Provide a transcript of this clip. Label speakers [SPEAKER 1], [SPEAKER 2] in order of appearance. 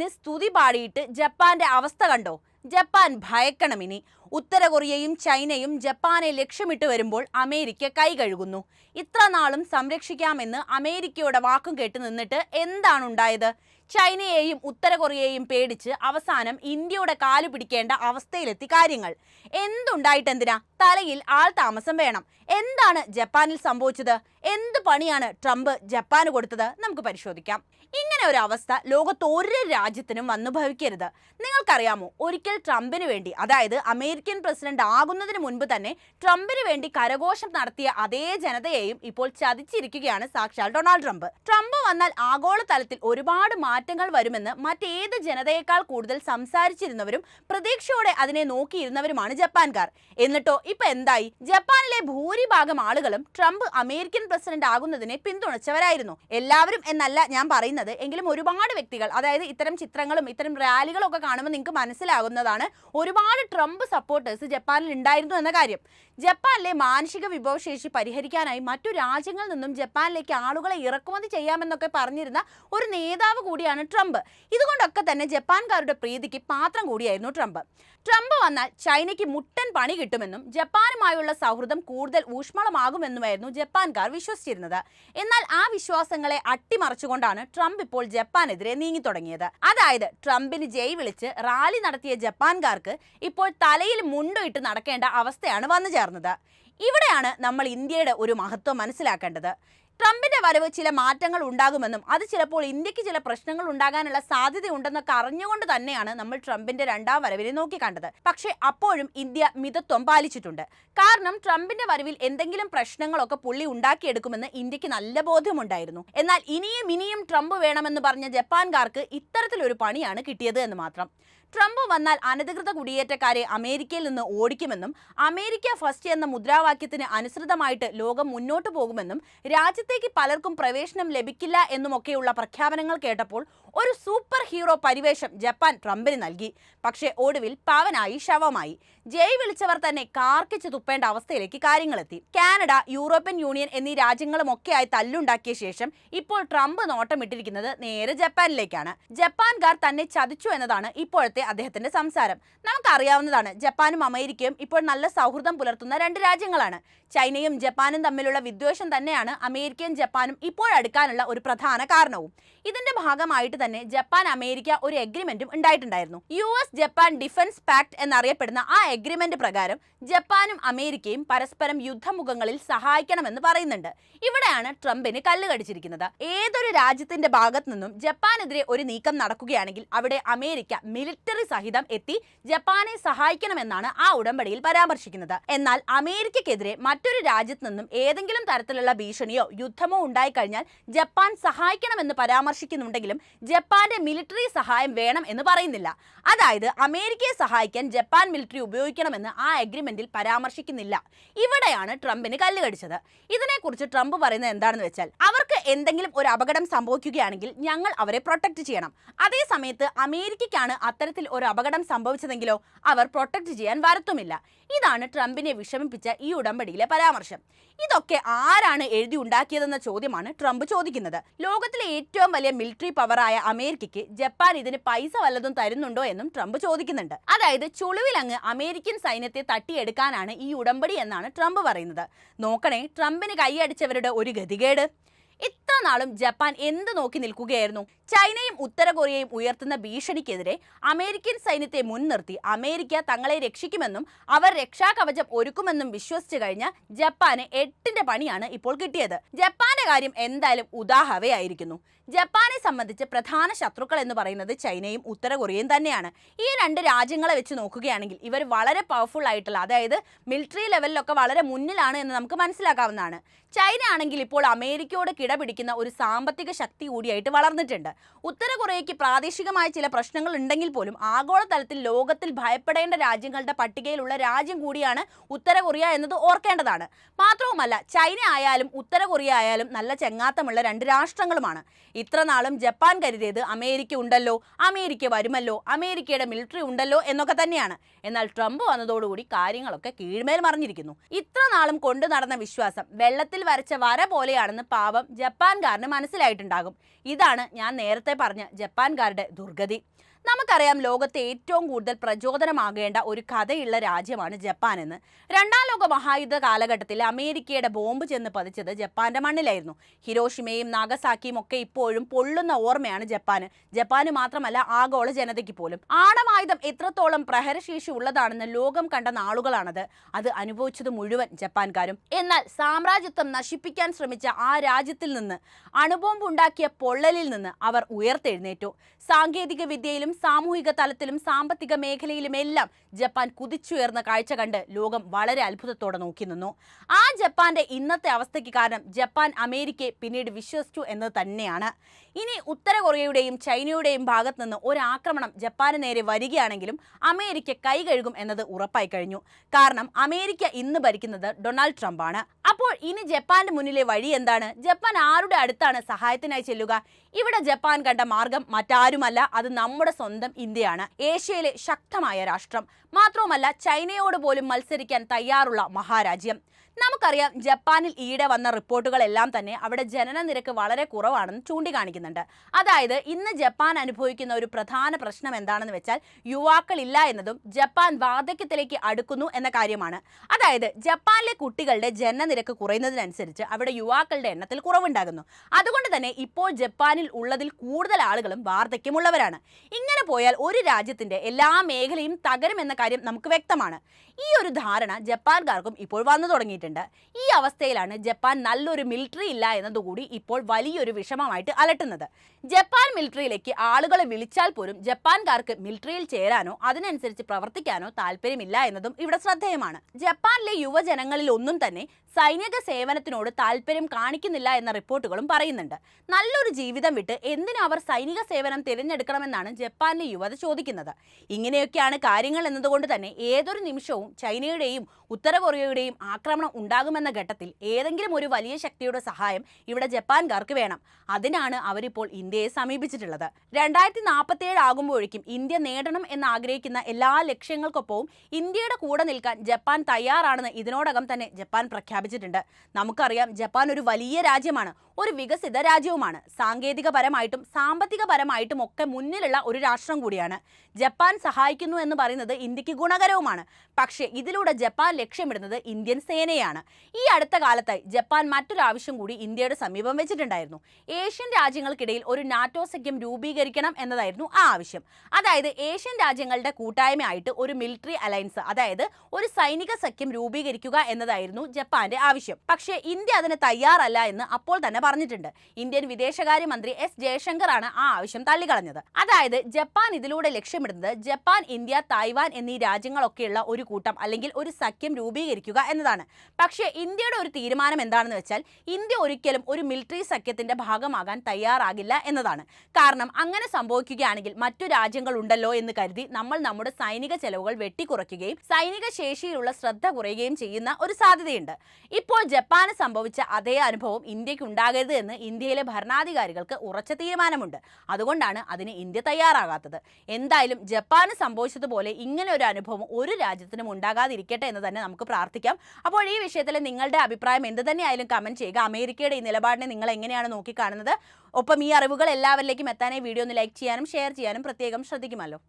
[SPEAKER 1] ട്രംപിന് സ്തുതി പാടിയിട്ട് ജപ്പാന്റെ അവസ്ഥ കണ്ടോ? ജപ്പാൻ ഭയക്കണം ഇനി. ഉത്തര കൊറിയയും ചൈനയും ജപ്പാനെ ലക്ഷ്യമിട്ട് വരുമ്പോൾ അമേരിക്ക കൈ കഴുകുന്നു. ഇത്ര നാളും സംരക്ഷിക്കാമെന്ന് അമേരിക്കയുടെ വാക്കും കേട്ട് നിന്നിട്ട് എന്താണ് ഉണ്ടായത്? ചൈനയെയും ഉത്തര കൊറിയയെയും പേടിച്ച് അവസാനം ഇന്ത്യയുടെ കാലു പിടിക്കേണ്ട അവസ്ഥയിലെത്തി കാര്യങ്ങൾ. എന്തുണ്ടായിട്ടെന്തിനാ? തലയിൽ ആൾ താമസം വേണം. എന്താണ് ജപ്പാനിൽ സംഭവിച്ചത്? എന്ത് പണിയാണ് ട്രംപ് ജപ്പാന് കൊടുത്തത് നമുക്ക് പരിശോധിക്കാം. ഇങ്ങനെ ഒരു അവസ്ഥ ലോകത്ത് ഒരു രാജ്യത്തിനും വന്നു ഭവിക്കരുത്. നിങ്ങൾക്കറിയാമോ ഒരിക്കൽ ട്രംപിന് വേണ്ടി അതായത് അമേരിക്കൻ പ്രസിഡന്റ് ആകുന്നതിന് മുൻപ് തന്നെ ട്രംപിന് വേണ്ടി കരഘോഷം നടത്തിയ അതേ ജനതയെയും ഇപ്പോൾ ചതിച്ചിരിക്കുകയാണ് സാക്ഷാൽ ഡൊണാൾഡ് ട്രംപ്. ട്രംപ് വന്നാൽ ആഗോളതലത്തിൽ ഒരുപാട് മാറ്റങ്ങൾ വരുമെന്ന് മറ്റേത് ജനതയേക്കാൾ കൂടുതൽ സംസാരിച്ചിരുന്നവരും പ്രതീക്ഷയോടെ അതിനെ നോക്കിയിരുന്നവരുമാണ് ജപ്പാൻകാർ. എന്നിട്ടോ ഇപ്പൊ എന്തായി? ജപ്പാനിലെ ഭൂരിഭാഗം ആളുകളും ട്രംപ് അമേരിക്കൻ പ്രസിഡന്റ് ആകുന്നതിനെ പിന്തുണച്ചവരായിരുന്നു. എല്ലാവരും എന്നല്ല ഞാൻ പറയുന്നത്. എങ്കിലും ഒരുപാട് വ്യക്തികൾ അതായത് ഇത്തരം ചിത്രങ്ങളും ഇത്തരം റാലികളും ഒക്കെ കാണുമ്പോൾ നിങ്ങൾക്ക് മനസ്സിലാകുന്നതാണ് ഒരുപാട് ട്രംപ് സപ്പോർട്ടേഴ്സ് ജപ്പാനിൽ ഉണ്ടായിരുന്നു എന്ന കാര്യം. ജപ്പാനിലെ മാനസിക വിഭവശേഷി പരിഹരിക്കാനായി മറ്റു രാജ്യങ്ങളിൽ നിന്നും ജപ്പാനിലേക്ക് ആളുകളെ ഇറക്കുമതി ചെയ്യാമെന്നൊക്കെ പറഞ്ഞിരുന്ന ഒരു നേതാവ് കൂടിയാണ് ട്രംപ്. ഇതുകൊണ്ടൊക്കെ തന്നെ ജപ്പാൻകാരുടെ പ്രീതിക്ക് പാത്രം കൂടിയായിരുന്നു ട്രംപ്. ട്രംപ് വന്നാൽ ചൈനയ്ക്ക് മുട്ടൻ പണി കിട്ടുമെന്നും ജപ്പാനുമായുള്ള സൗഹൃദം കൂടുതൽ ഊഷ്മളമാകുമെന്നുമായിരുന്നു ജപ്പാൻകാർ വിശ്വസിച്ചിരുന്നത്. എന്നാൽ ആ വിശ്വാസങ്ങളെ അട്ടിമറിച്ചുകൊണ്ടാണ് ട്രംപ് ഇപ്പോൾ ജപ്പാനെതിരെ നീങ്ങി തുടങ്ങിയത് അതായത് ട്രംപിന് ജയ് വിളിച്ച് റാലി നടത്തിയ ജപ്പാൻകാർക്ക് ഇപ്പോൾ തലയിൽ മുണ്ടുമിട്ട് നടക്കേണ്ട അവസ്ഥയാണ് വന്നു ചേർന്നത് ഇവിടെയാണ് നമ്മൾ ഇന്ത്യയുടെ ഒരു മഹത്വം മനസ്സിലാക്കേണ്ടത്. ട്രംപിന്റെ വരവ് ചില മാറ്റങ്ങൾ ഉണ്ടാകുമെന്നും അത് ചിലപ്പോൾ ഇന്ത്യയ്ക്ക് ചില പ്രശ്നങ്ങൾ ഉണ്ടാകാനുള്ള സാധ്യത സാധ്യതയുണ്ടെന്നൊക്കെ അറിഞ്ഞുകൊണ്ട് തന്നെയാണ് നമ്മൾ ട്രംപിന്റെ രണ്ടാം വരവിനെ നോക്കിക്കണ്ടത് പക്ഷേ അപ്പോഴും ഇന്ത്യ മിതത്വം പാലിച്ചിട്ടുണ്ട്. കാരണം ട്രംപിന്റെ വരവിൽ എന്തെങ്കിലും പ്രശ്നങ്ങളൊക്കെ പുള്ളി ഉണ്ടാക്കിയെടുക്കുമെന്ന് ഇന്ത്യയ്ക്ക് നല്ല ബോധ്യമുണ്ടായിരുന്നു. എന്നാൽ ഇനിയും ഇനിയും ട്രംപ് വേണമെന്ന് പറഞ്ഞ ജപ്പാൻകാർക്ക് ഇത്തരത്തിലൊരു പണിയാണ് കിട്ടിയത് എന്ന് മാത്രം. ട്രംപ് വന്നാൽ അനധികൃത കുടിയേറ്റക്കാരെ അമേരിക്കയിൽ നിന്ന് ഓടിക്കുമെന്നും അമേരിക്ക ഫസ്റ്റ് എന്ന മുദ്രാവാക്യത്തിന് അനുസൃതമായിട്ട് ലോകം മുന്നോട്ടു പോകുമെന്നും രാജ്യത്തേക്ക് പലർക്കും പ്രവേശനം ലഭിക്കില്ല എന്നുമൊക്കെയുള്ള പ്രഖ്യാപനങ്ങൾ കേട്ടപ്പോൾ ഒരു സൂപ്പർ ഹീറോ പരിവേഷം ജപ്പാൻ ട്രംപിന് നൽകി. പക്ഷേ ഒടുവിൽ പാവനായി ശവമായി. ജയ് വിളിച്ചവർ തന്നെ കാർക്കിച്ച് തുപ്പേണ്ട അവസ്ഥയിലേക്ക് കാര്യങ്ങളെത്തി. കാനഡ യൂറോപ്യൻ യൂണിയൻ എന്നീ രാജ്യങ്ങളുമൊക്കെയായി തല്ലുണ്ടാക്കിയ ശേഷം ഇപ്പോൾ ട്രംപ് നോട്ടമിട്ടിരിക്കുന്നത് നേരെ ജപ്പാനിലേക്കാണ്. ജപ്പാൻകാർ തന്നെ ചതിച്ചു എന്നതാണ് ഇപ്പോഴത്തെ അദ്ദേഹത്തിന്റെ സംസാരം. നമുക്കറിയാവുന്നതാണ് ജപ്പാനും അമേരിക്കയും ഇപ്പോൾ നല്ല സൗഹൃദം പുലർത്തുന്ന രണ്ട് രാജ്യങ്ങളാണ്. ചൈനയും ജപ്പാനും തമ്മിലുള്ള വിദ്വേഷം തന്നെയാണ് അമേരിക്കയും ജപ്പാനും ഇപ്പോഴടുക്കാനുള്ള ഒരു പ്രധാന കാരണവും. ഇതിന്റെ ഭാഗമായിട്ട് തന്നെ ജപ്പാൻ അമേരിക്ക ഒരു എഗ്രിമെന്റും ഉണ്ടായിട്ടുണ്ടായിരുന്നു. U S Japan defence pact എന്നറിയപ്പെടുന്ന ആ എഗ്രിമെന്റ് പ്രകാരം ജപ്പാനും അമേരിക്കയും പരസ്പരം യുദ്ധമുഖങ്ങളിൽ സഹായിക്കണമെന്ന് പറയുന്നുണ്ട്. ഇവിടെയാണ് ട്രംപിന് കല്ല് കടിച്ചിരിക്കുന്നത്. ഏതൊരു രാജ്യത്തിന്റെ ഭാഗത്തു നിന്നും ജപ്പാനെതിരെ ഒരു നീക്കം നടക്കുകയാണെങ്കിൽ അവിടെ അമേരിക്ക മിലിറ്ററി സഹിതം എത്തി ജപ്പാനെ സഹായിക്കണമെന്നാണ് ആ ഉടമ്പടിയിൽ പരാമർശിക്കുന്നത്. എന്നാൽ അമേരിക്കക്കെതിരെ മറ്റൊരു രാജ്യത്തു നിന്നും ഏതെങ്കിലും തരത്തിലുള്ള ഭീഷണിയോ യുദ്ധമോ ഉണ്ടായിക്കഴിഞ്ഞാൽ ജപ്പാൻ സഹായിക്കണമെന്ന് പരാമർശിക്കുന്നുണ്ടെങ്കിലും ജപ്പാന്റെ മിലിറ്ററി സഹായം വേണം എന്ന് പറയുന്നില്ല. അതായത് അമേരിക്കയെ സഹായിക്കാൻ ജപ്പാൻ മിലിറ്ററി ഉപയോഗിക്കണമെന്ന് ആ അഗ്രിമെന്റിൽ പരാമർശിക്കുന്നില്ല. ഇവിടെയാണ് ട്രംപിന് കല്ല് കടിച്ചത്. ഇതിനെക്കുറിച്ച് ട്രംപ് പറയുന്നത് എന്താണെന്ന് വെച്ചാൽ അവർക്ക് എന്തെങ്കിലും ഒരു അപകടം സംഭവിക്കുകയാണെങ്കിൽ ഞങ്ങൾ അവരെ പ്രൊട്ടക്ട് ചെയ്യണം. അതേ സമയത്ത് അമേരിക്കയ്ക്കാണ് അത്തരത്തിൽ ഒരു അപകടം സംഭവിച്ചതെങ്കിലോ അവർ പ്രൊട്ടക്ട് ചെയ്യാൻ വരത്തുമില്ല. ഇതാണ് ട്രംപിനെ വിഷമിപ്പിച്ച ഈ ഉടമ്പടിയിലെ പരാമർശം. ഇതൊക്കെ ആരാണ് എഴുതി ഉണ്ടാക്കിയതെന്ന ചോദ്യമാണ് ട്രംപ് ചോദിക്കുന്നത്. ലോകത്തിലെ ഏറ്റവും വലിയ മിലിറ്ററി പവറായ അമേരിക്കയ്ക്ക് ജപ്പാൻ ഇതിന് പൈസ വല്ലതും തരുന്നുണ്ടോ എന്നും ട്രംപ് ചോദിക്കുന്നുണ്ട്. അതായത് ചുളിവിലങ്ങ് അമേരിക്കൻ സൈന്യത്തെ തട്ടിയെടുക്കാനാണ് ഈ ഉടമ്പടി എന്നാണ് ട്രംപ് പറയുന്നത്. നോക്കണേ ട്രംപിന് കൈയടിച്ചവരുടെ ഒരു ഗതികേട്. ഇത്ര നാളും ജപ്പാൻ എന്ത് നോക്കി നിൽക്കുകയായിരുന്നു? ചൈനയും ഉത്തര കൊറിയയും ഉയർത്തുന്ന ഭീഷണിക്കെതിരെ അമേരിക്കൻ സൈന്യത്തെ മുൻനിർത്തി അമേരിക്ക തങ്ങളെ രക്ഷിക്കുമെന്നും അവർ രക്ഷാകവചം ഒരുക്കുമെന്നും വിശ്വസിച്ചു കഴിഞ്ഞ ജപ്പാന് എട്ടിന്റെ പണിയാണ് ഇപ്പോൾ കിട്ടിയത്. ജപ്പാന്റെ കാര്യം എന്തായാലും ഉദാഹവയായിരിക്കുന്നു ജപ്പാനെ സംബന്ധിച്ച് പ്രധാന ശത്രുക്കൾ എന്ന് പറയുന്നത് ചൈനയും ഉത്തര കൊറിയയും തന്നെയാണ്. ഈ രണ്ട് രാജ്യങ്ങളെ വെച്ച് നോക്കുകയാണെങ്കിൽ ഇവർ വളരെ പവർഫുൾ ആയിട്ടുള്ള അതായത് മിലിറ്ററി ലെവലിലൊക്കെ വളരെ മുന്നിലാണ് എന്ന് നമുക്ക് മനസ്സിലാക്കാവുന്നതാണ്. ചൈന ആണെങ്കിൽ ഇപ്പോൾ അമേരിക്കയോട് കിടപിടിക്കുന്ന ഒരു സാമ്പത്തിക ശക്തി കൂടിയായിട്ട് വളർന്നിട്ടുണ്ട്. ഉത്തര കൊറിയയ്ക്ക് പ്രാദേശികമായ ചില പ്രശ്നങ്ങൾ ഉണ്ടെങ്കിൽ പോലും ആഗോളതലത്തിൽ ലോകത്തിൽ ഭയപ്പെടേണ്ട രാജ്യങ്ങളുടെ പട്ടികയിലുള്ള രാജ്യം കൂടിയാണ് ഉത്തര കൊറിയ എന്നത് ഓർക്കേണ്ടതാണ്. മാത്രവുമല്ല ചൈന ആയാലും ഉത്തര കൊറിയ ആയാലും നല്ല ചെങ്ങാത്തമുള്ള രണ്ട് രാഷ്ട്രങ്ങളുമാണ്. ഇത്ര നാളും ജപ്പാൻ കരുതിയത് അമേരിക്ക ഉണ്ടല്ലോ അമേരിക്ക വരുമല്ലോ അമേരിക്കയുടെ മിലിറ്ററി ഉണ്ടല്ലോ എന്നൊക്കെ തന്നെയാണ്. എന്നാൽ ട്രംപ് വന്നതോടുകൂടി കാര്യങ്ങളൊക്കെ കീഴ്മേൽ മറിഞ്ഞിരിക്കുന്നു. ഇത്ര നാളും കൊണ്ടു നടന്ന വിശ്വാസം വെള്ളത്തിൽ വരച്ച വര പോലെയാണെന്ന് പാവം ജപ്പാൻകാരന് മനസ്സിലായിട്ടുണ്ടാകും. ഇതാണ് ഞാൻ നേരത്തെ പറഞ്ഞ ജപ്പാൻകാരുടെ ദുർഗതി. നമുക്കറിയാം ലോകത്തെ ഏറ്റവും കൂടുതൽ പ്രചോദനമാകേണ്ട ഒരു കഥയുള്ള രാജ്യമാണ് ജപ്പാൻ എന്ന് രണ്ടാം ലോക മഹായുദ്ധ കാലഘട്ടത്തിൽ അമേരിക്കയുടെ ബോംബ് ചെന്ന് പതിച്ചത് ജപ്പാന്റെ മണ്ണിലായിരുന്നു. ഹിരോഷിമയും നാഗസാക്കിയും ഒക്കെ ഇപ്പോഴും പൊള്ളുന്ന ഓർമ്മയാണ് ജപ്പാന്. ജപ്പാന് മാത്രമല്ല ആഗോള ജനതയ്ക്ക് പോലും. ആണവായുധം എത്രത്തോളം പ്രഹരശേഷി ഉള്ളതാണെന്ന് ലോകം കണ്ട നാളുകളാണത്. അത് അനുഭവിച്ചത് മുഴുവൻ ജപ്പാൻകാരും. എന്നാൽ സാമ്രാജ്യത്വം നശിപ്പിക്കാൻ ശ്രമിച്ച ആ രാജ്യത്തിൽ നിന്ന് അണുബോംബ് ഉണ്ടാക്കിയ പൊള്ളലിൽ നിന്ന് അവർ ഉയർത്തെഴുന്നേറ്റു. സാങ്കേതിക വിദ്യയിലും സാമൂഹിക തലത്തിലും സാമ്പത്തിക മേഖലയിലുമെല്ലാം ജപ്പാൻ കുതിച്ചുയർന്ന കാഴ്ച കണ്ട് ലോകം വളരെ അത്ഭുതത്തോടെ നോക്കി നിന്നു. ആ ജപ്പാന്റെ ഇന്നത്തെ അവസ്ഥയ്ക്ക് കാരണം ജപ്പാൻ അമേരിക്കയെ പിന്നീട് വിശ്വസിച്ചു എന്നത് തന്നെയാണ്. ഇനി ഉത്തര കൊറിയയുടെയും ചൈനയുടെയും ഭാഗത്ത് നിന്ന് ഒരു ആക്രമണം ജപ്പാന് നേരെ വരികയാണെങ്കിലും അമേരിക്ക കൈ കഴുകും എന്നത് ഉറപ്പായി കഴിഞ്ഞു. കാരണം അമേരിക്ക ഇന്ന് ഭരിക്കുന്നത് ഡൊണാൾഡ് ട്രംപ് ആണ് അപ്പോൾ ഇനി ജപ്പാന്റെ മുന്നിലെ വഴി എന്താണ്? ജപ്പാൻ ആരുടെ അടുത്താണ് സഹായത്തിനായി ചെല്ലുക? ഇവിടെ ജപ്പാൻ കണ്ട മാർഗം മറ്റാരുമല്ല അത് നമ്മുടെ സ്വന്തം ഇന്ത്യയാണ്. ഏഷ്യയിലെ ശക്തമായ രാഷ്ട്രം. മാത്രവുമല്ല ചൈനയോട് പോലും മത്സരിക്കാൻ തയ്യാറുള്ള മഹാരാജ്യം. നമുക്കറിയാം ജപ്പാനിൽ ഈയിടെ വന്ന റിപ്പോർട്ടുകളെല്ലാം തന്നെ അവിടെ ജനന നിരക്ക് വളരെ കുറവാണെന്ന് ചൂണ്ടിക്കാണിക്കുന്നുണ്ട്. അതായത് ഇന്ന് ജപ്പാൻ അനുഭവിക്കുന്ന ഒരു പ്രധാന പ്രശ്നം എന്താണെന്ന് വെച്ചാൽ യുവാക്കളില്ല എന്നതും ജപ്പാൻ വാർദ്ധക്യത്തിലേക്ക് അടുക്കുന്നു എന്ന കാര്യമാണ്. അതായത് ജപ്പാനിലെ കുട്ടികളുടെ ജനന നിരക്ക് കുറയുന്നതിനനുസരിച്ച് അവിടെ യുവാക്കളുടെ എണ്ണത്തിൽ കുറവുണ്ടാകുന്നു. അതുകൊണ്ട് തന്നെ ഇപ്പോൾ ജപ്പാനിൽ ഉള്ളതിൽ കൂടുതൽ ആളുകളും വാർദ്ധക്യമുള്ളവരാണ്. ഇങ്ങനെ പോയാൽ ഒരു രാജ്യത്തിന്റെ എല്ലാ മേഖലയും തകരും എന്ന കാര്യം നമുക്ക് വ്യക്തമാണ്. ഈ ഒരു ധാരണ ജപ്പാൻകാർക്കും ഇപ്പോൾ വന്നു തുടങ്ങിയിട്ടുണ്ട്. ഈ അവസ്ഥയിലാണ് ജപ്പാൻ നല്ലൊരു മിലിറ്ററി ഇല്ല എന്നതുകൂടി ഇപ്പോൾ വലിയൊരു വിഷമമായിട്ട് അലട്ടുന്നത്. ജപ്പാൻ മിലിറ്ററിയിലേക്ക് ആളുകളെ വിളിച്ചാൽ പോലും ജപ്പാൻകാർക്ക് മിലിറ്ററിയിൽ ചേരാനോ അതിനനുസരിച്ച് പ്രവർത്തിക്കാനോ താല്പര്യമില്ല എന്നതും ഇവിടെ ശ്രദ്ധേയമാണ്. ജപ്പാനിലെ യുവജനങ്ങളിൽ ഒന്നും തന്നെ സൈനിക സേവനത്തിനോട് താല്പര്യം കാണിക്കുന്നില്ല എന്ന റിപ്പോർട്ടുകളും പറയുന്നുണ്ട്. നല്ലൊരു ജീവിതം വിട്ട് എന്തിനു അവർ സൈനിക സേവനം തിരഞ്ഞെടുക്കണമെന്നാണ് ജപ്പാനിലെ യുവത ചോദിക്കുന്നത്. ഇങ്ങനെയൊക്കെയാണ് കാര്യങ്ങൾ എന്നതുകൊണ്ട് തന്നെ ഏതൊരു നിമിഷവും ചൈനയുടെയും ഉത്തര കൊറിയയുടെയും ആക്രമണം ഉണ്ടാകുമെന്ന ഘട്ടത്തിൽ ഏതെങ്കിലും ഒരു വലിയ ശക്തിയുടെ സഹായം ഇവിടെ ജപ്പാൻകാർക്ക് വേണം. അതിനാണ് അവരിപ്പോൾ ഇന്ത്യയെ സമീപിച്ചിട്ടുള്ളത്. രണ്ടായിരത്തി നാൽപ്പത്തിയേഴ് ആകുമ്പോഴേക്കും ഇന്ത്യ നേടണം എന്ന് ആഗ്രഹിക്കുന്ന എല്ലാ ലക്ഷ്യങ്ങൾക്കൊപ്പവും ഇന്ത്യയുടെ കൂടെ നിൽക്കാൻ ജപ്പാൻ തയ്യാറാണെന്ന് ഇതിനോടകം തന്നെ ജപ്പാൻ പ്രഖ്യാപിച്ചിട്ടുണ്ട്. നമുക്കറിയാം ജപ്പാൻ ഒരു വലിയ രാജ്യമാണ്. ഒരു വികസിത രാജ്യവുമാണ്. സാങ്കേതികപരമായിട്ടും സാമ്പത്തികപരമായിട്ടും ഒക്കെ മുന്നിലുള്ള ഒരു രാഷ്ട്രം കൂടിയാണ്. ജപ്പാൻ സഹായിക്കുന്നു എന്ന് പറയുന്നത് ഇന്ത്യയ്ക്ക് ഗുണകരവുമാണ്. പക്ഷേ ഇതിലൂടെ ജപ്പാൻ ലക്ഷ്യമിടുന്നത് ഇന്ത്യൻ സേനയാണ്. ഈ അടുത്ത കാലത്തായി ജപ്പാൻ മറ്റൊരു ആവശ്യം കൂടി ഇന്ത്യയുടെ സമീപം വെച്ചിട്ടുണ്ടായിരുന്നു. ഏഷ്യൻ രാജ്യങ്ങൾക്കിടയിൽ ഒരു നാറ്റോ സഖ്യം രൂപീകരിക്കണം എന്നതായിരുന്നു ആ ആവശ്യം. അതായത് ഏഷ്യൻ രാജ്യങ്ങളുടെ കൂട്ടായ്മയായിട്ട് ഒരു മിലിറ്ററി അലയൻസ് അതായത് ഒരു സൈനിക സഖ്യം രൂപീകരിക്കുക എന്നതായിരുന്നു ജപ്പാന്റെ ആവശ്യം. പക്ഷേ ഇന്ത്യ അതിന് തയ്യാറല്ല എന്ന് അപ്പോൾ തന്നെ പറഞ്ഞിട്ടുണ്ട്. ഇന്ത്യൻ വിദേശകാര്യമന്ത്രി എസ് ജയശങ്കറാണ് ആ ആവശ്യം തള്ളിക്കളഞ്ഞത്. അതായത് ജപ്പാൻ ഇതിലൂടെ ലക്ഷ്യമിടുന്നത് ജപ്പാൻ ഇന്ത്യ തായ്വാൻ എന്നീ രാജ്യങ്ങളൊക്കെയുള്ള ഒരു കൂട്ടം അല്ലെങ്കിൽ ഒരു സഖ്യം രൂപീകരിക്കുക എന്നതാണ്. പക്ഷേ ഇന്ത്യയുടെ ഒരു തീരുമാനം എന്താണെന്ന് വെച്ചാൽ ഇന്ത്യ ഒരിക്കലും ഒരു മിലിറ്ററി സഖ്യത്തിന്റെ ഭാഗമാകാൻ തയ്യാറാകില്ല എന്നതാണ്. കാരണം അങ്ങനെ സംഭവിക്കുകയാണെങ്കിൽ മറ്റു രാജ്യങ്ങൾ ഉണ്ടല്ലോ എന്ന് കരുതി നമ്മൾ നമ്മുടെ സൈനിക ചെലവുകൾ വെട്ടിക്കുറയ്ക്കുകയും സൈനിക ശേഷിയിലുള്ള ശ്രദ്ധ കുറയുകയും ചെയ്യുന്ന ഒരു സാധ്യതയുണ്ട്. ഇപ്പോൾ ജപ്പാന് സംഭവിച്ച അതേ അനുഭവം ഇന്ത്യയ്ക്ക് ഉണ്ടാകരുത് എന്ന് ഇന്ത്യയിലെ ഭരണാധികാരികൾക്ക് ഉറച്ച തീരുമാനമുണ്ട്. അതുകൊണ്ടാണ് അതിന് ഇന്ത്യ തയ്യാറാകാത്തത്. എന്തായാലും ജപ്പാന് സംഭവിച്ചതുപോലെ ഇങ്ങനെ ഒരു അനുഭവം ഒരു രാജ്യത്തിനും ഉണ്ടാകാതിരിക്കട്ടെ എന്ന് തന്നെ നമുക്ക് പ്രാർത്ഥിക്കാം. അപ്പോൾ ഈ വിഷയത്തിൽ നിങ്ങളുടെ അഭിപ്രായം എന്ത് തന്നെയായാലും കമന്റ് ചെയ്യുക. അമേരിക്കയുടെ ഈ നിലപാടിനെ നിങ്ങൾ എങ്ങനെയാണ് നോക്കിക്കാണുന്നത്? ഒപ്പം ഈ അറിവുകൾ എല്ലാവരിലേക്കും എത്താനായി വീഡിയോ ഒന്ന് ലൈക്ക് ചെയ്യാനും ഷെയർ ചെയ്യാനും പ്രത്യേകം ശ്രദ്ധിക്കുമല്ലോ.